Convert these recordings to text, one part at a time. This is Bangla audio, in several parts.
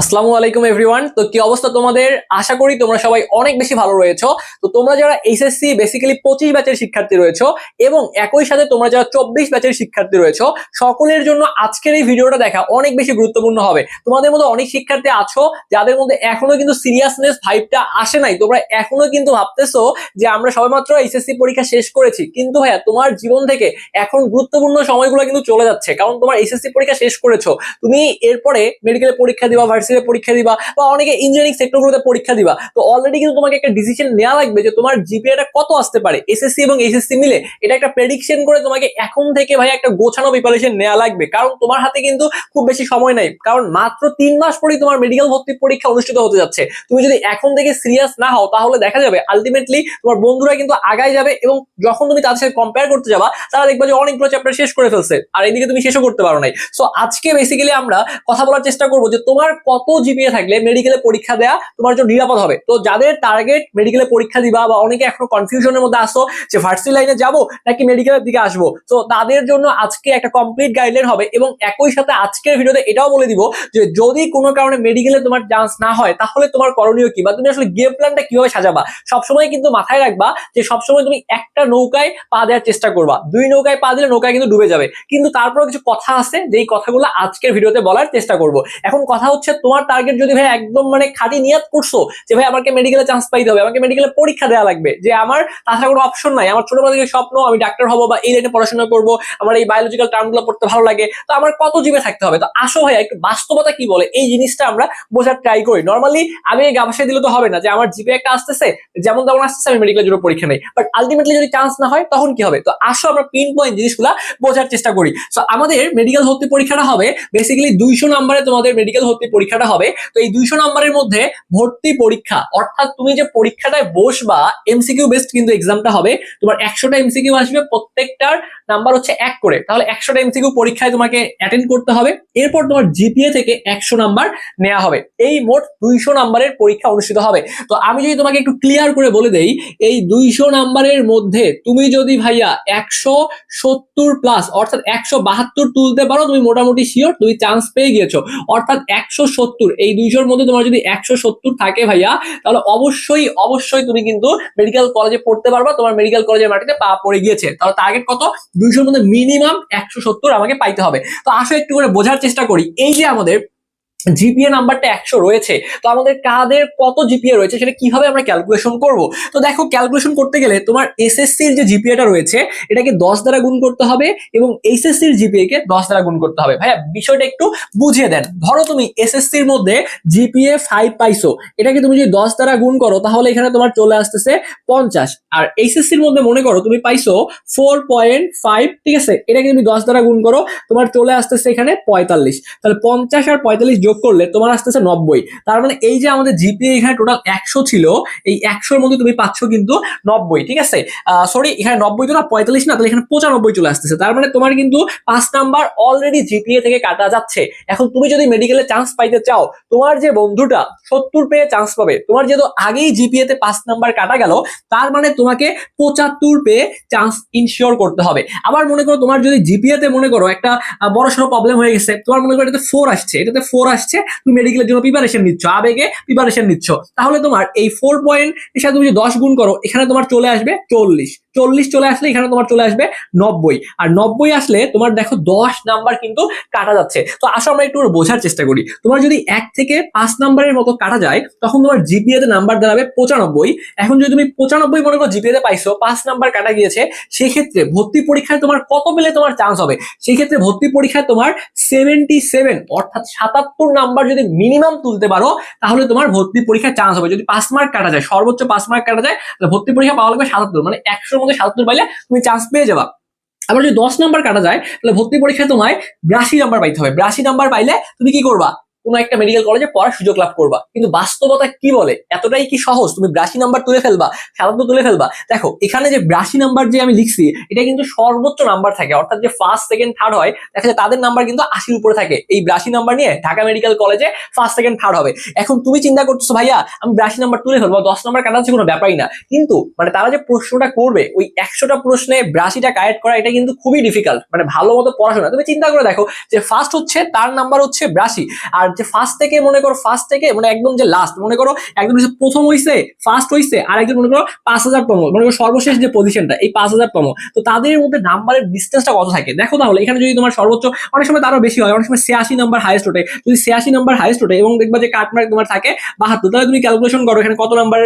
আসসালামু আলাইকুম এভরিওয়ান তো কি অবস্থা তোমাদের? আশা করি তোমরা সবাই অনেক বেশি ভালো রয়েছো। তো তোমরা যারা এইচএসসি বেসিক্যালি পঁচিশ ব্যাচের শিক্ষার্থী রয়েছো এবং একই সাথে তোমরা যারা চব্বিশ ব্যাচের শিক্ষার্থী রয়েছো, সকলের জন্য আজকের এই ভিডিওটা দেখা অনেক বেশি গুরুত্বপূর্ণ হবে। তোমাদের মধ্যে অনেক শিক্ষার্থী আছো, যাদের মধ্যে এখনও কিন্তু সিরিয়াসনেস ভাইবটা আসে নাই। তোমরা এখনও কিন্তু ভাবতেছো যে আমরা সবেমাত্র এইচএসসি পরীক্ষা শেষ করেছি। কিন্তু ভাইয়া তোমার জীবন থেকে এখন গুরুত্বপূর্ণ সময়গুলো কিন্তু চলে যাচ্ছে। কারণ তোমার এইচএসসি পরীক্ষা শেষ করেছ। তুমি এরপরে মেডিকেলে পরীক্ষা দিবা ভার্সিটিতে পরীক্ষা দিবা বা অনেকে ইঞ্জিনিয়ারিং সেক্টরগুলোতে পরীক্ষা দিবা। তো অলরেডি কিন্তু তোমাকে একটা ডিসিশন নেওয়া লাগবে যে তোমার জিপিএটা কত আসতে পারে। এসএসসি এবং এইচএসসি মিলে এটা একটা প্রেডিকশন করে তোমাকে এখন থেকে ভাই একটা গোছানো প্রিপারেশন নেওয়া লাগবে। কারণ তোমার হাতে কিন্তু খুব বেশি সময় নাই। কারণ মাত্র তিন মাস পরেই তোমার মেডিকেল ভর্তি পরীক্ষা অনুষ্ঠিত হতে যাচ্ছে। তুমি যদি এখন থেকে সিরিয়াস না হও, তাহলে দেখা যাবে আলটিমেটলি তোমার বন্ধুরা কিন্তু আগায় যাবে এবং যখন তুমি তাদের সাথে কম্পেয়ার করতে যাবা, তারা দেখবে যে অনেকগুলো চ্যাপ্টার শেষ করে ফেলছে। আর এদিকে তুমি শেষও করতে পারো নাই। সো আজকে বেসিক্যালি আমরা কথা বলার চেষ্টা করব যে তোমার কত জিপিএ থাকলে মেডিকেলে পরীক্ষা দেওয়া তোমার জন্য নিরাপদ হবে। তো যাদের টার্গেট মেডিকেলে পরীক্ষা দিবা বা অনেকে এখনও কনফিউশনের মধ্যে আসো যে ভার্সিটি লাইনে যাব নাকি মেডিকেলের দিকে আসব? তো তাদের জন্য আজকে একটা কমপ্লিট গাইডলাইন হবে এবং একই সাথে আজকের ভিডিওতে এটাও বলে দিব যে যদি কোনো কারণে মেডিকেলে তোমার চান্স না হয়, তাহলে তোমার করণীয় কি? বা তুমি আসলে গেম প্ল্যানটা কীভাবে সাজাবা? সবসময় কিন্তু মাথায় রাখবা যে সবসময় তুমি একটা নৌকায় পা দেওয়ার চেষ্টা করবা। দুই নৌকায় পা দিলে নৌকা কিন্তু ডুবে যাবে। কিন্তু তারপরে কিছু কথা আছে, যেই কথাগুলো আজকের ভিডিওতে বলার চেষ্টা করব। এখন কথা হচ্ছে তোমার টার্গেট যদি ভাই একদম মানে খাঁটি নিয়াত করছ যে ভাই আমাকে মেডিকেলে চান্স পাইতে হবে, আমাকে মেডিকেলে পরীক্ষা দেওয়া লাগবে, যে আমার তাছাড়া কোনো অপশন নাই, আমার ছোটবেলা থেকে স্বপ্ন, আমি ডাক্তার হব বা এই লাইনে পড়াশোনা করব, আমার এই বায়োলজিক্যাল টার্মগুলো পড়তে ভালো লাগে, তো আমার কত জিবে থাকতে হবে? তো আসো ভাইয়া, একটু বাস্তবতা কি বলে? এই জিনিসটা আমরা বোঝার ট্রাই করি। নর্মালি আমি এই গাভাসায় দিলে তো হবে না, যে আমার জিপে একটা আসতেছে, যেমন তেমন আসতেছে, আমি মেডিকেলের জন্য পরীক্ষা নেই। বাট আলটিমেটলি যদি চান্স না হয়, তখন কি হবে? তো আসো আমরা পিন পয়েন্ট জিনিসগুলো বোঝার চেষ্টা করি। তো আমাদের মেডিকেল ভর্তি পরীক্ষাটা হবে বেসিক্যালি দুইশো নম্বরে তোমাদের মেডিকেল ভর্তি পরীক্ষাটা হবে, তো এই দুইশো নম্বরের মধ্যে ভর্তি পরীক্ষা, অর্থাৎ তুমি যে পরীক্ষাটায় বসবা এমসিকিউ বেস্ট কিন্তু এক্সামটা হবে, তোমার একশোটা এমসিকিউ আসবে, প্রত্যেকটার নাম্বার হচ্ছে এক করে, তাহলে একশোটা এমসিকিউ পরীক্ষায় তোমাকে অ্যাটেন্ড করতে হবে, এরপর তোমার জিপিএ থেকে একশো নাম্বার নেওয়া হবে, এই মোট দুইশো নাম্বারের পরীক্ষা অনুষ্ঠিত হবে, তো আমি যদি তোমাকে একটু ক্লিয়ার করে বলে দেই, এই দুইশো নাম্বারের মধ্যে তুমি যদি ভাইয়া একশো সত্তর প্লাস অর্থাৎ একশো বাহাত্তর তুলতে পারো, তুমি মোটামুটি শিওর তুমি চান্স পেয়ে গিয়েছো, অর্থাৎ একশো সত্তর। এই দুইশোর মধ্যে তোমার যদি একশো সত্তর থাকে ভাইয়া, তাহলে অবশ্যই অবশ্যই তুমি কিন্তু মেডিকেল কলেজে পড়তে পারবা, তোমার মেডিকেল কলেজের মাটিতে পা পড়ে গিয়েছে। তাহলে টার্গেট কত? দুইশোর মধ্যে মিনিমাম একশো সত্তর আমাকে পাইতে হবে। তো আসো একটু করে বোঝার চেষ্টা করি, এই যে আমাদের জিপিএ নাম্বারটা একশো রয়েছে। তো আমাদের কাদের কত জিপিএ রয়েছে সেটা কীভাবে আমরা ক্যালকুলেশন করব? তো দেখো ক্যালকুলেশন করতে গেলে তোমার এসএসসির যে জিপিএটা রয়েছে, এটাকে দশ দ্বারা গুণ করতে হবে এবং এইচএসসির জিপিএ কে দশ দ্বারা গুণ করতে হবে। ভাইয়া, বিষয়টা একটু বুঝিয়ে দেন। ধরো তুমি এসএসসির মধ্যে জিপিএ ফাইভ পাইছো। এটাকে তুমি যদি দশ দ্বারা গুণ করো, তাহলে এখানে তোমার চলে আসতেছে পঞ্চাশ। আর এইচএসসির মধ্যে মনে করো তুমি পাইছো ফোর পয়েন্ট ফাইভ ঠিক আছে? এটাকে তুমি দশ দ্বারা গুণ করো, তোমার চলে আসতেছে এখানে পঁয়তাল্লিশ। তাহলে পঞ্চাশ আর পঁয়তাল্লিশ করলে তোমার আসতেছে নব্বই। তার মানে এই যে আমাদের জিপিএ এখানে টোটাল একশো ছিল, এই একশোর মধ্যে তুমি পাচ্ছ কিন্তু নব্বই, ঠিক আছে? সরি এখানে নব্বই তো না, পঁয়তাল্লিশ না, তাহলে এখানে পঁচানব্বই চলে আসতেছে। তার মানে তোমার কিন্তু পাঁচ নাম্বার অলরেডি জিপিএ থেকে কাটা যাচ্ছে। এখন তুমি যদি মেডিকেলে চান্স পাইতে চাও, তোমার যে বন্ধুটা সত্তর পেয়ে চান্স পাবে। তোমার যেহেতু আগেই জিপিএ তে পাঁচ নাম্বার কাটা গেল, তার মানে তোমাকে পঁচাত্তর পেয়ে চান্স ইনশিওর করতে হবে। আবার মনে করো, তোমার যদি জিপিএ তে মনে করো একটা বড় সড়ো প্রবলেম হয়ে গেছে, তোমার মনে করো এটাতে ফোর আসছে, এটাতে ফোর আসছে তুমি মেডিকেলের জন্য প্রিপারেশন নিচ্ছ, আবেগে প্রিপারেশন নিচ্ছ। তাহলে তোমার এই ফোর পয়েন্ট এর সাথে তুমি যদি দশ গুণ করো, এখানে তোমার চলে আসবে চল্লিশ। চল্লিশ চলে আসলে এখানে তোমার চলে আসবে নব্বই। আর নব্বই আসলে তোমার দেখো দশ নাম্বার কিন্তু কাটা যাচ্ছে। তো আসো আমরা একটু বোঝার চেষ্টা করি। তোমার যদি এক থেকে পাঁচ নাম্বারের মতো কাটা যায়, তখন তোমার জিপিএ তে নাম্বার দাঁড়াবে পঁচানব্বই। এখন যদি তুমি পঁচানব্বই মনে করো জিপিএ তে পাইছো, পাঁচ নাম্বার কাটা গিয়েছে, সেক্ষেত্রে ভর্তি পরীক্ষায় তোমার কত পেলে তোমার চান্স হবে? সেই ক্ষেত্রে ভর্তি পরীক্ষায় তোমার সেভেন্টি সেভেন অর্থাৎ সাতাত্তর নাম্বার যদি মিনিমাম তুলতে পারো, তাহলে তোমার ভর্তি পরীক্ষায় চান্স হবে। যদি পাঁচ মার্ক কাটা যায়, সর্বোচ্চ পাঁচ মার্ক কাটা যায়, তাহলে ভর্তি পরীক্ষা পাওয়া লাগবে সাতাত্তর মানে একশোর মধ্যে সাতাত্তর পাইলে তুমি চান্স পেয়ে যাবা। আবার যদি দশ নাম্বার কাটা যায়, তাহলে ভর্তি পরীক্ষায় তোমায় বিরাশি নাম্বার পাইতে হবে। বিরাশি নাম্বার পাইলে তুমি কি করবা? কোনো একটা মেডিকেল কলেজে পড়ার সুযোগ লাভ করবা। কিন্তু বাস্তবতা কি বলে? এতটাই কি সহজ? তুমি ব্রাশি নাম্বার তুলে ফেলবা সাতাত্তর তুলে ফেলবা। দেখো, এখানে যে ব্রাশি নাম্বার যে আমি লিখছি, এটা কিন্তু সর্বোচ্চ নাম্বার থাকে। অর্থাৎ যে ফার্স্ট সেকেন্ড থার্ড হয়, দেখা যায় তাদের নাম্বার কিন্তু আশির উপরে থাকে। এই ব্রাশি নাম্বার নিয়ে ঢাকা মেডিকেল কলেজে ফার্স্ট সেকেন্ড থার্ড হবে। এখন তুমি চিন্তা করতেছো, ভাইয়া, আমি ব্রাশি নাম্বার তুলে ফেলব, দশ নাম্বার কাটাচ্ছে কোনো ব্যাপারই না। কিন্তু মানে তারা যে প্রশ্নটা করবে, ওই একশোটা প্রশ্নে বিরাশিটা কারেক্ট করা, এটা কিন্তু খুবই ডিফিকাল্ট মানে ভালো মতো পড়াশোনা। তুমি চিন্তা করে দেখো যে ফার্স্ট হচ্ছে, তার নাম্বার হচ্ছে ব্রাশি। আর যে ফার্স্ট থেকে মনে করো ফার্স্ট থেকে মানে একদম যে লাস্ট মনে করো একদম প্রথম হইছে ফার্স্ট হইছে আর একজন মনে করো পাঁচ হাজার তম, মনে করো সর্বশেষ যে পজিশনটা এই পাঁচ হাজার তম। তো তাদের মধ্যে নাম্বারের ডিস্টেন্সটা কত থাকে? দেখো তাহলে, এখানে যদি তোমার সর্বোচ্চ, অনেক সময় তারও বেশি হয়, অনেক সময় ছিয়াশি নাম্বার হাইস্ট ওঠে। যদি ছিয়াশি নাম্বার হাইস্ট ওঠে এবং দেখবা যে কাট মার্ক তোমার থাকে বাহাত্তর, তাহলে তুমি ক্যালকুলেশন করো, এখানে কত নাম্বার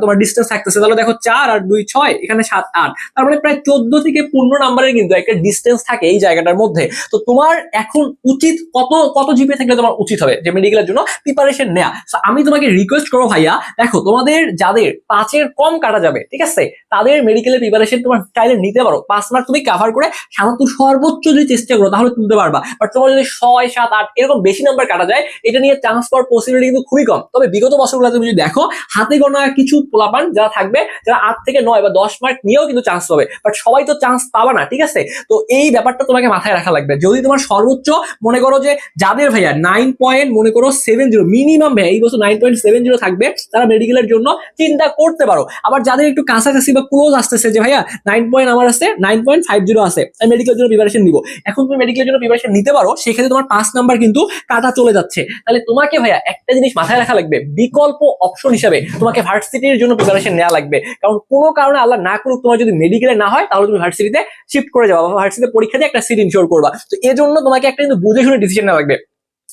তোমার ডিস্টেন্স থাকতেছে। তাহলে দেখো চার আর দুই ছয়, এখানে সাত, আট। তার মানে প্রায় চোদ্দ থেকে পনেরো নাম্বারের কিন্তু একটা ডিস্টেন্স থাকে এই জায়গাটার মধ্যে। তো তোমার এখন উচিত কত কত জিপে থাকলে তোমার উচিত হবে? যে মেডিকেলের জন্য প্রিপারেশন নেওয়া So, আমি তোমাকে রিকোয়েস্ট করব ভাইয়া দেখো তোমাদের যাদের পাঁচের কম কাটা যাবে ঠিক আছে? তাদের মেডিকেলের প্রিপারেশন তোমার চাইলে নিতে পারো। পাঁচ মার্ক তুমি কাভার করে সাধারণত সর্বোচ্চ যদি চেষ্টা করো তাহলে তুলতে পারবা। বাট তোমার যদি ছয় সাত আট এরকম বেশি নাম্বার কাটা যায় এটা নিয়ে চান্স পাওয়ার পসিবিলিটি কিন্তু খুবই কম। তবে বিগত বছরগুলো তুমি যদি দেখো হাতে গোনা কিছু পোলাপান যারা থাকবে যারা আট থেকে নয় বা দশ মার্ক নিয়েও কিন্তু চান্স পাবে। বাট সবাই তো চান্স পাবা না ঠিক আছে? তো এই ব্যাপারটা তোমাকে মাথায় রাখা লাগবে। যদি তোমার সর্বোচ্চ মনে করো যে যাদের ভাইয়া নাইন পয়েন্ট মনে করো সেভেন জিরো মিনিমাম ভাইয়া এই বছর নাইন পয়েন্ট সেভেন জিরো থাকবে, তারা মেডিকেলের জন্য চিন্তা করতে পারো। আবার যাদের একটু কাছাকাছি বা ক্লোজ আসতেছে যে ভাইয়া নাইন পয়েন্ট আমার আছে নাইন পয়েন্ট ফাইভ জিরো আছে আমি মেডিকেলের জন্য প্রিপারেশন নিব। এখন তুমি মেডিকেলের জন্য প্রিপারেশন নিতে পারো, সেক্ষেত্রে তোমার পাঁচ নাম্বার কিন্তু কাটা চলে যাচ্ছে। তাহলে তোমাকে ভাইয়া একটা জিনিস মাথায় রাখা লাগবে, বিকল্প অপশন হিসাবে তোমাকে ভার্সিটির জন্য প্রিপারেশন নেওয়া লাগবে। কারণ কোনো কারণে আল্লাহ না করুক তোমার যদি মেডিকেলে না হয়, তাহলে তুমি ভার্সিটিতে শিফট করে যাবা, বা ভার্সিটিতে পরীক্ষা দিয়ে একটা সিট ইনশোর করবা। তো এজন্য তোমাকে একটা কিন্তু বুঝে শুনে ডিসিশন নেওয়া লাগবে।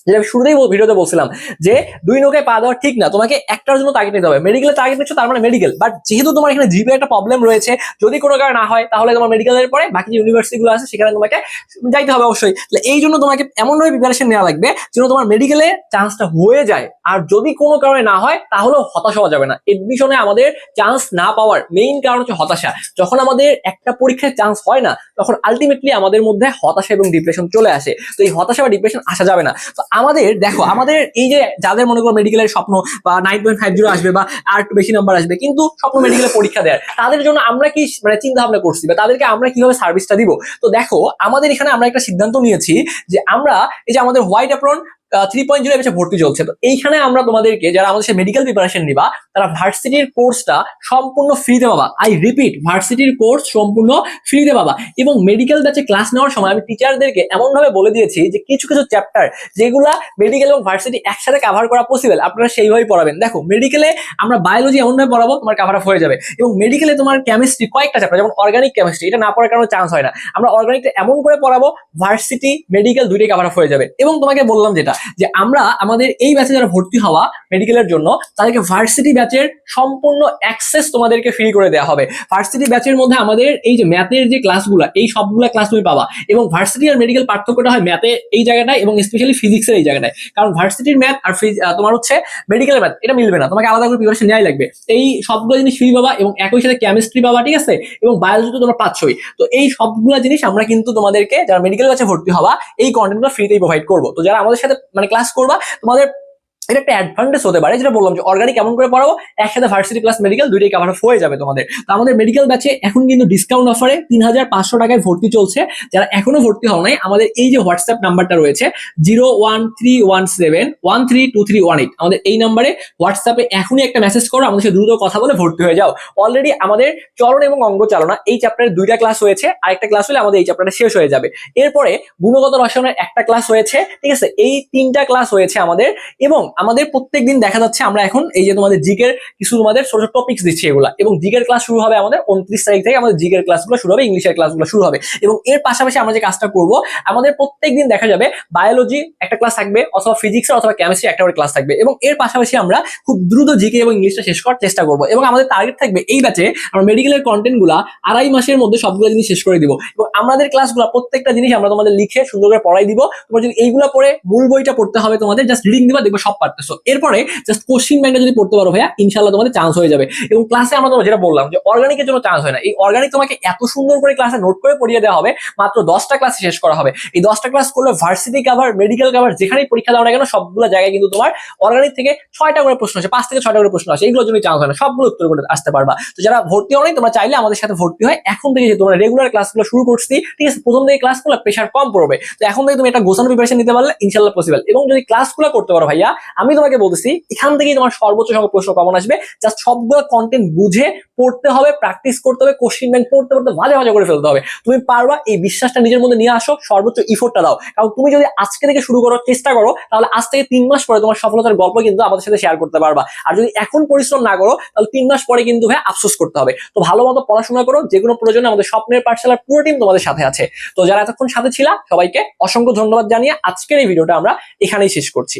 যেটা শুরুতেই ভিডিওতে বলছিলাম, যে দুই নৌকায় পা দেওয়া ঠিক না, তোমাকে একটার জন্য টার্গেট নিতে হবে। মেডিকেলের টার্গেট নিচ্ছ, তার মানে মেডিকেল বাট যেহেতু তোমার এখানে জিপে একটা প্রবলেম রয়েছে, যদি কোনো কারণে না হয়, তাহলে তোমার মেডিকেলের পরে বাকি যে ইউনিভার্সিটি গুলো আছে, সেখানে তোমাকে যাইতে হবে অবশ্যই। তাহলে এই জন্য তোমাকে এমনভাবে প্রিপারেশন নেওয়া লাগবে, যেন তোমার মেডিকেলে চান্সটা হয়ে যায়। আর যদি কোনো কারণে না হয় তাহলেও হতাশ হওয়া যাবে না। এডমিশনে আমাদের চান্স না পাওয়ার মেইন কারণ হচ্ছে হতাশা। যখন আমাদের একটা পরীক্ষায় চান্স হয় না, তখন আলটিমেটলি আমাদের মধ্যে হতাশা এবং ডিপ্রেশন চলে আসে। তো এই হতাশা বা ডিপ্রেশন আসা যাবে না। তো আমাদের, দেখো, আমাদের এই যে যাদের মনে করো মেডিকেলের স্বপ্ন বা নাইন পয়েন্ট ফাইভ জিরো আসবে বা আর একটু বেশি নাম্বার আসবে, কিন্তু স্বপ্ন মেডিকেলে পরীক্ষা দেয় তাদের জন্য আমরা কি মানে চিন্তা ভাবনা করছি বা তাদেরকে আমরা কীভাবে সার্ভিসটা দিব? তো দেখো, আমাদের এখানে আমরা একটা সিদ্ধান্ত নিয়েছি যে আমরা এই যে আমাদের white apron three point zero এসে ভর্তি চলছে। তো এইখানে আমরা তোমাদেরকে যারা আমাদের সাথে মেডিকেল প্রিপারেশন নিবা, তারা ভার্সিটির কোর্সটা সম্পূর্ণ ফ্রিতে পাবা। আই রিপিট ভার্সিটির কোর্স সম্পূর্ণ ফ্রিতে পাবা। এবং মেডিকেল ব্যাচে ক্লাস নেওয়ার সময় আমি টিচারদেরকে এমনভাবে বলে দিয়েছি যে কিছু কিছু চ্যাপ্টার যেগুলা মেডিকেল এবং ভার্সিটি একসাথে কাভার করা পসিবল আপনারা সেইভাবেই পড়াবেন। দেখো মেডিকেলে আমরা বায়োলজি এমনভাবে পড়াবো, তোমার কাভার আপ হয়ে যাবে। এবং মেডিকেলে তোমার কেমিস্ট্রি কয়েকটা চ্যাপ্টার যেমন অর্গানিক কেমিস্ট্রি এটা না পড়ার কারণে চান্স হয় না। আমরা অর্গানিকটা এমন করে পড়াবো ভার্সিটি মেডিকেল দুইটাই কাভার আপ হয়ে যাবে। এবং তোমাকে বললাম যেটা যে আমরা আমাদের এই ব্যাচে যারা ভর্তি হওয়া মেডিকেলের জন্য, তাদেরকে ভার্সিটি ব্যাচের সম্পূর্ণ অ্যাক্সেস তোমাদেরকে ফ্রি করে দেওয়া হবে। ভার্সিটি ব্যাচের মধ্যে আমাদের এই যে ম্যাথের যে ক্লাসগুলো এই সবগুলো ক্লাস তুমি পাবা। এবং ভার্সিটি আর মেডিকেল পার্থক্যটা হয় ম্যাথে এই জায়গাটায় এবং স্পেশালি ফিজিক্সের এই জায়গাটায়। কারণ ভার্সিটির ম্যাথ আর তোমার হচ্ছে মেডিকেল ম্যাথ এটা মিলবে না। তোমাকে আলাদা করে প্রিপারেশন নেওয়াই লাগবে। এই সবগুলো জিনিস ফ্রি পাবা এবং একই সাথে কেমিস্ট্রি পাবা, ঠিক আছে? এবং বায়োলজি তো তোমরা পাচ্ছই। তো এই সবগুলো জিনিস আমরা কিন্তু তোমাদেরকে যারা মেডিকেল ব্যাচে ভর্তি হওয়া এই কন্টেন্টগুলো ফ্রিতেই প্রোভাইড করব। তো যারা আমাদের সাথে মানে ক্লাস করবা তোমাদের এটা একটা অ্যাডভান্টেজ হতে পারে, যেটা বললাম যে অর্গানিক কেমন করে পড়াবো? একসাথে ভার্সিটি প্লাস মেডিকেল দুইটাই কাভার হয়ে যাবে তোমাদের। তো আমাদের মেডিকেল ব্যাচে এখন কিন্তু ডিসকাউন্ট অফারে তিন হাজার পাঁচশো টাকায় ভর্তি চলছে। যারা এখনও ভর্তি হও নাই, আমাদের এই যে হোয়াটসঅ্যাপ নাম্বারটা রয়েছে, zero one three one seven, one three two three one eight. আমাদের এই নাম্বারে হোয়াটসঅ্যাপে এখনই একটা মেসেজ করো, আমাদের সাথে দ্রুত কথা বলে ভর্তি হয়ে যাও। অলরেডি আমাদের চলন এবং অঙ্গ চালনা, এই চ্যাপ্টারের দুইটা ক্লাস হয়েছে, আরেকটা ক্লাস হলে আমাদের এই চ্যাপ্টারটা শেষ হয়ে যাবে। এরপরে গুণগত রসায়নের একটা ক্লাস হয়েছে, ঠিক আছে? এই তিনটা ক্লাস হয়েছে আমাদের এবং আমাদের প্রত্যেক দিন দেখা যাচ্ছে আমরা এখন এই যে তোমাদের জিকের কিছু তোমাদের ছোট ছোট টপিক্স দিচ্ছি এগুলা। এবং জিকের ক্লাস শুরু হবে আমাদের উনত্রিশ তারিখ থেকে আমাদের জিকের ক্লাসগুলো শুরু হবে, ইংলিশের ক্লাসগুলো শুরু হবে। এবং এর পাশাপাশি আমরা যে কাজটা করব, আমাদের প্রত্যেক দিন দেখা যাবে বায়োলজি একটা ক্লাস থাকবে অথবা ফিজিক্স অথবা কেমিস্ট্রি একটা করে ক্লাস থাকবে। এবং এর পাশাপাশি আমরা খুব দ্রুত জিকে এবং ইংলিশটা শেষ করার চেষ্টা করব। এবং আমাদের টার্গেট থাকবে এই ব্যাচে আমরা মেডিকেলের কন্টেন্টগুলা আড়াই মাসের মধ্যে সবগুলো জিনিস শেষ করে দিব। এবং আমাদের ক্লাসগুলো প্রত্যেকটা জিনিস আমরা তোমাদের লিখে সুন্দর করে পড়াই দিব। তোমার যদি এইগুলো পড়ে মূল বইটা পড়তে হবে তোমাদের জাস্ট রিডিং দিবা, দেখবে সব পারতেছো এরপরে জাস্ট কোশ্চিন ব্যাংকটা যদি পড়তে পারো ভাইয়া ইনশাল্লাহ তোমাদের চান্স হয়ে যাবে। এবং ক্লাসে আমরা তোমার যেটা বললাম যে অর্গানিকের জন্য চান্স হয় না। এই অর্গানিক তোমাকে এত সুন্দর করে ক্লাসে নোট করে পড়িয়ে দেওয়া হবে, মাত্র দশটা ক্লাস শেষ করা হবে। এই দশটা ক্লাস করলে ভার্সিটি কাভার মেডিকেল কাভার যেখানেই পরীক্ষা দাও না কেন, সবগুলো জায়গায় কিন্তু তোমার অর্গানিক থেকে ছয়টা করে প্রশ্ন আসে, পাঁচ থেকে ছয়টা করে প্রশ্ন আসে। এইগুলোর জন্য চান্স হয় না। সবগুলো উত্তর করে আসতে পারবা। তো যারা ভর্তি হও নাই, তোমরা চাইলে আমাদের সাথে ভর্তি হয় এখন থেকে যে তোমরা রেগুলার ক্লাসগুলো শুরু করছি, ঠিক আছে, প্রথম থেকে ক্লাসগুলো প্রেশার কম পড়বে। তো এখন থেকে তুমি একটা গোছানো প্রিপারেশন নিতে পারলে ইনশাল্লাহ পসিবল এবং যদি ক্লাসগুলো করতে পারো ভাইয়া আমি তোমাকে বলতেছি, এখান থেকেই তোমার সর্বোচ্চ সংখ্যক প্রশ্ন কমন আসবে। জাস্ট সবগুলো কন্টেন্ট বুঝে পড়তে হবে প্র্যাকটিস করতে হবে কোশ্চিন ব্যাংক পড়তে পড়তে ভাজা ভাজা করে ফেলতে হবে। তুমি পারবা এই বিশ্বাসটা নিজের মধ্যে নিয়ে আসো, সর্বোচ্চ ইফোর্টটা দাও। কারণ তুমি যদি আজকে থেকে শুরু করো চেষ্টা করো, তাহলে আজ থেকে তিন মাস পরে তোমার সফলতার গল্প কিন্তু আমাদের সাথে শেয়ার করতে পারবা। আর যদি এখন পরিশ্রম না করো, তাহলে তিন মাস পরে কিন্তু ভাই আফসোস করতে হবে। তো ভালো মতো পড়াশোনা করো, যে কোনো প্রয়োজনে আমাদের স্বপ্নের পাঠশালার পুরো টিম তোমাদের সাথে আছে। তো যারা এতক্ষণ সাথে ছিলা, সবাইকে অসংখ্য ধন্যবাদ জানিয়ে আজকের এই ভিডিওটা আমরা এখানেই শেষ করছি।